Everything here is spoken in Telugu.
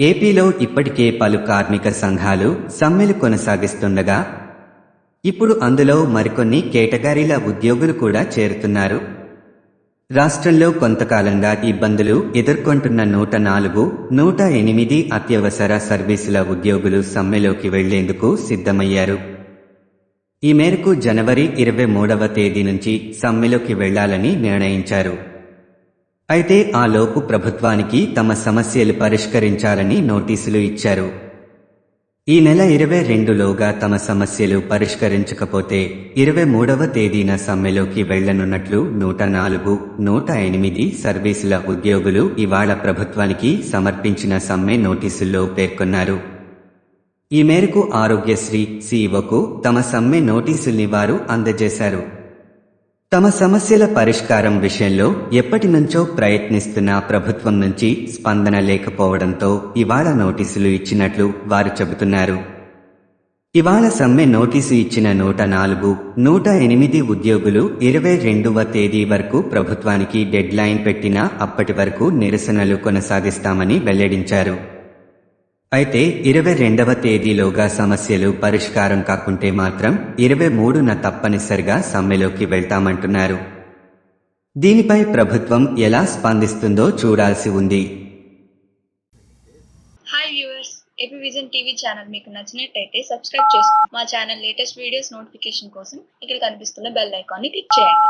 ఏపీలో ఇప్పటికే పలు కార్మిక సంఘాలు సమ్మెలు కొనసాగిస్తుండగా ఇప్పుడు అందులో మరికొన్ని కేటగిరీల ఉద్యోగులు కూడా చేరుతున్నారు. రాష్ట్రంలో కొంతకాలంగా ఇబ్బందులు ఎదుర్కొంటున్న నూట నాలుగు నూట ఎనిమిది అత్యవసర సర్వీసుల ఉద్యోగులు సమ్మెలోకి వెళ్ళేందుకు సిద్ధమయ్యారు. ఈ మేరకు జనవరి ఇరవై మూడవ తేదీ నుంచి సమ్మెలోకి వెళ్ళాలని నిర్ణయించారు. అయితే ఆ లోపు ప్రభుత్వానికి తమ సమస్యలు పరిష్కరించాలని నోటీసులు ఇచ్చారు. ఈ నెల ఇరవై రెండులోగా తమ సమస్యలు పరిష్కరించకపోతే ఇరవై మూడవ తేదీన సమ్మెలోకి వెళ్ళనున్నట్లు నూట నాలుగు నూట ఎనిమిది సర్వీసుల ఉద్యోగులు ఇవాళ ప్రభుత్వానికి సమర్పించిన సమ్మె నోటీసుల్లో పేర్కొన్నారు. ఈ మేరకు ఆరోగ్యశ్రీ సీఈఓకు తమ సమ్మె నోటీసుల్ని వారు అందజేశారు. తమ సమస్యల పరిష్కారం విషయంలో ఎప్పటి నుంచో ప్రయత్నిస్తున్న ప్రభుత్వం నుంచి స్పందన లేకపోవడంతో ఇవాళ నోటీసులు ఇచ్చినట్లు వారు చెబుతున్నారు. ఇవాళ సమ్మె నోటీసు ఇచ్చిన నూట నాలుగు నూట ఎనిమిది ఉద్యోగులు ఇరవై రెండవ తేదీ వరకు ప్రభుత్వానికి డెడ్లైన్ పెట్టినా అప్పటి వరకు నిరసనలు కొనసాగిస్తామని వెల్లడించారు. అయితే ఇరవై రెండవ తేదీలోగా సమస్యలు పరిష్కారం కాకుంటే మాత్రం ఇరవై మూడున తప్పనిసరిగా సమ్మెలోకి వెళ్తామంటున్నారు. దీనిపై ప్రభుత్వం ఎలా స్పందిస్తుందో చూడాల్సి ఉంది. Hi viewers AP vision TV channel మీకు నచ్చినట్టయితే సబ్స్క్రైబ్ చేసుకోండి మా ఛానల్ లేటెస్ట్ వీడియోస్ నోటిఫికేషన్ కోసం ఇక్కడ కనిపిస్తున్న బెల్ ఐకాన్ని క్లిక్ చేయండి.